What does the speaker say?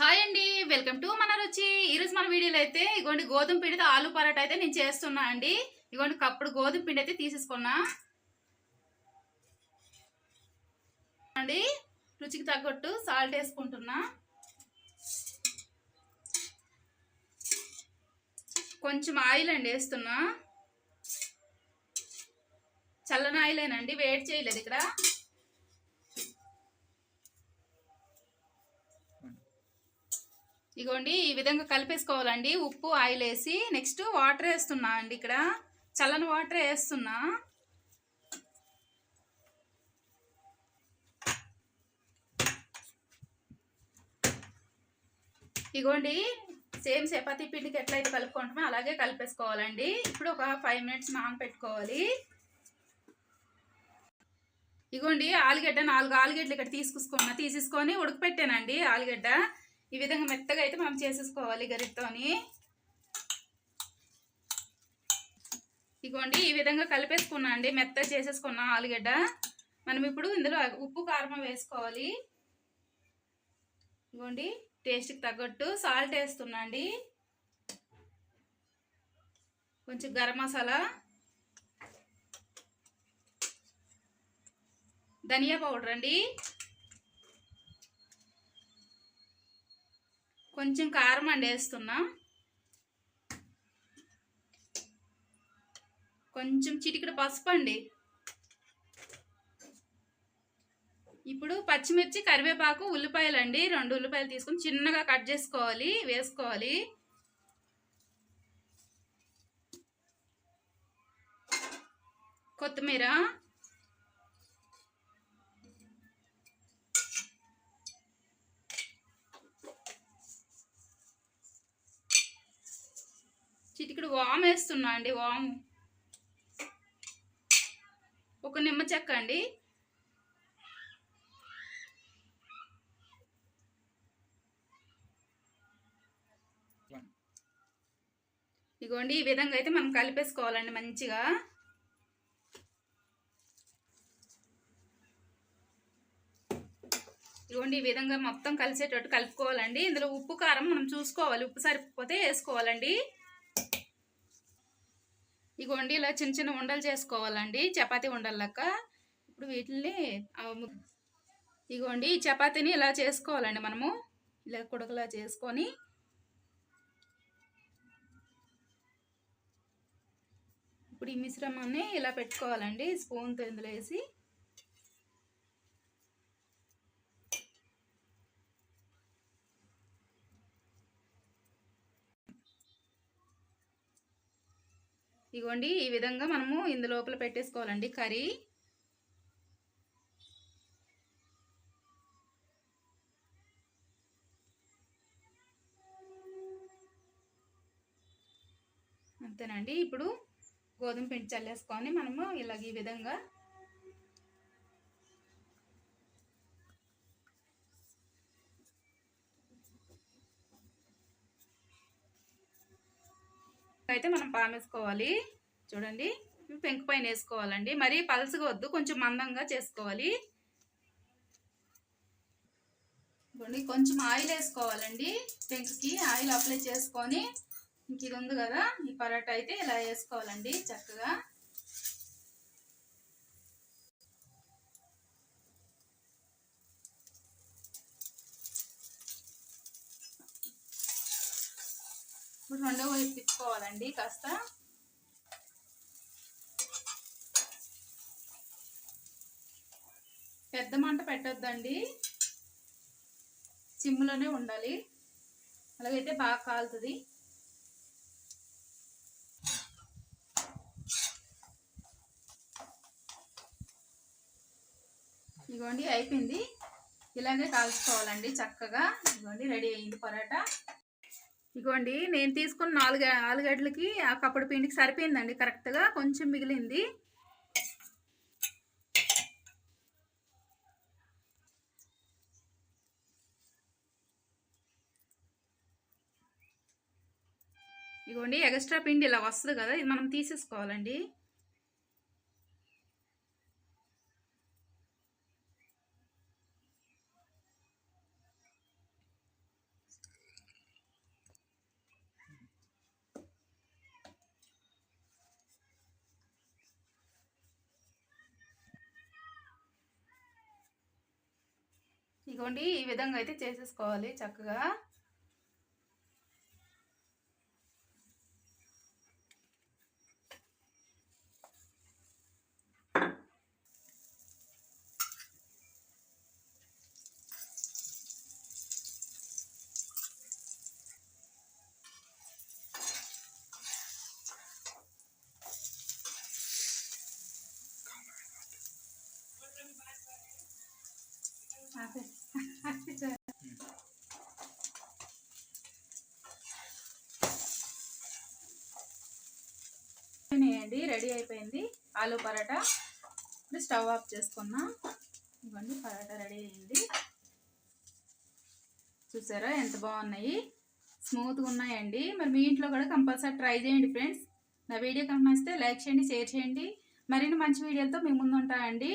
Hi అండి welcome to మన రుచి. ఈరోజు మన వీడియోలో అయితే ఇగోండి గోధుమ పిండితో ఆలు పరాట అయితే నేను చేస్తున్నా అండి. ఇగోండి కప్పుడు గోధుమ పిండి అయితే తీసేసుకున్నా. అండి రుచికి తగ్గట్టు సాల్ట్ వేసుకుంటున్నా. కొంచెం ఆయిల్ అండి వేస్తున్నా. చల్లని ఆయిలేనండి వేడి చేయలేదు ఇక్కడ. ఇగోండి ఈ విధంగా కలిపేసుకోవాలండి. ఉప్పు ఆయిల్ వేసి నెక్స్ట్ వాటర్ వేస్తున్నా అండి ఇక్కడ. చల్లని వాటర్ వేస్తున్నా. ఇగోండి సేమ్ చపాతి పిండికి ఎట్లయితే కలుపుకుంటామో అలాగే కలిపేసుకోవాలండి. ఇప్పుడు ఒక ఫైవ్ మినిట్స్ నానబెట్టుకోవాలి ఇగోండి ఆలుగడ్డ నాలుగు ఆలుగడ్డలు ఇక్కడ తీసుకున్నా తీసేసుకొని ఉడకపెట్టానండి ఆలుగడ్డ. ఈ విధంగా మెత్తగా అయితే మనం చేసేసుకోవాలి గరిటతోని. ఇగోండి ఈ విధంగా కలిపేసుకున్నా అండి మెత్త చేసేసుకున్నా ఆలుగడ్డ. మనం ఇప్పుడు ఇందులో ఉప్పు కారం వేసుకోవాలి. ఇగోండి టేస్ట్కి తగ్గట్టు సాల్ట్ వేస్తున్నా అండి. కొంచెం గరం మసాలా. ధనియా పౌడర్ అండి. కొంచెం కారం అండి వేస్తున్నా కొంచెం చిటికెడు పసుపు అండి. ఇప్పుడు పచ్చిమిర్చి కరివేపాకు ఉల్లిపాయలు అండి రెండు ఉల్లిపాయలు తీసుకొని చిన్నగా కట్ చేసుకోవాలి వేసుకోవాలి. కొత్తిమీర చిటికెడు వామ్ వేస్తున్నా అండి వామ్. ఒక నిమ్మ చెక్క అండి. ఇగోండి ఈ విధంగా అయితే మనం కలిపేసుకోవాలండి మంచిగా. ఇదిగోండి ఈ విధంగా మొత్తం కలిసేటట్టు కలుపుకోవాలండి. ఇందులో ఉప్పు కారం మనం చూసుకోవాలి. ఉప్పు సరిపోతే వేసుకోవాలండి. ఇగోండి ఇలా చిన్న చిన్న ఉండలు చేసుకోవాలండి. చపాతీ ఉండలక్క. ఇప్పుడు వీటిని ఇగోండి ఈ చపాతీని ఇలా చేసుకోవాలండి మనము. ఇలా కుడకలా చేసుకొని. ఇప్పుడు ఈ మిశ్రమాన్ని ఇలా పెట్టుకోవాలండి. స్పూన్తో ఇందులో వేసి. ఇగోండి ఈ విధంగా మనము ఇందు లోపల పెట్టేసుకోవాలండి కర్రీ. అంతేనండి. ఇప్పుడు గోధుమ పిండి చల్లేసుకొని మనము ఇలాగ ఈ విధంగా అయితే మనం పామేసుకోవాలి. చూడండి. పెంకు పైన వేసుకోవాలండి. మరీ పలసగా వద్దు. కొంచెం మందంగా చేసుకోవాలి. ఇవ్వండి కొంచెం ఆయిల్ వేసుకోవాలండి పెంకుకి. ఆయిల్ అప్లై చేసుకొని ఇంక ఇది ఉంది కదా. ఈ పరాటా అయితే ఇలా వేసుకోవాలండి చక్కగా. ఇప్పుడు రెండో వైపు తిప్పుకోవాలండి. కాస్త పెద్ద మంట పెట్టొద్దండి. చిమ్ములోనే ఉండాలి. అలాగైతే బాగా కాలుతుంది. ఇదిగోండి అయిపోయింది. ఇలాగే కాల్చుకోవాలండి చక్కగా. ఇదిగోండి రెడీ అయింది పరోటా. ఇగోండి నేను తీసుకున్న నాలుగు ఆలుగడ్డలకి ఆ కప్పుడు పిండికి సరిపోయిందండి కరెక్ట్గా కొంచెం మిగిలింది. ఇగోండి ఎక్స్ట్రా పిండి ఇలా వస్తుంది కదా ఇది మనం తీసేసుకోవాలండి. ఇగోండి ఈ విధంగా అయితే చేసేసుకోవాలి చక్కగా ఆపే. అయినాయండి రెడీ అయిపోయింది. ఆలు పరాటా. ఇప్పుడు స్టవ్ ఆఫ్ చేసుకున్నా. ఇవ్వండి పరాటా రెడీ అయింది. చూసారా ఎంత బాగున్నాయి. స్మూత్గా ఉన్నాయండి. మరి మీ ఇంట్లో కూడా కంపల్సరీ ట్రై చేయండి ఫ్రెండ్స్. నా వీడియో కనుక నచ్చితే లైక్ చేయండి షేర్ చేయండి. మరిన్ని మంచి వీడియోలతో మీ ముందు ఉంటానండి.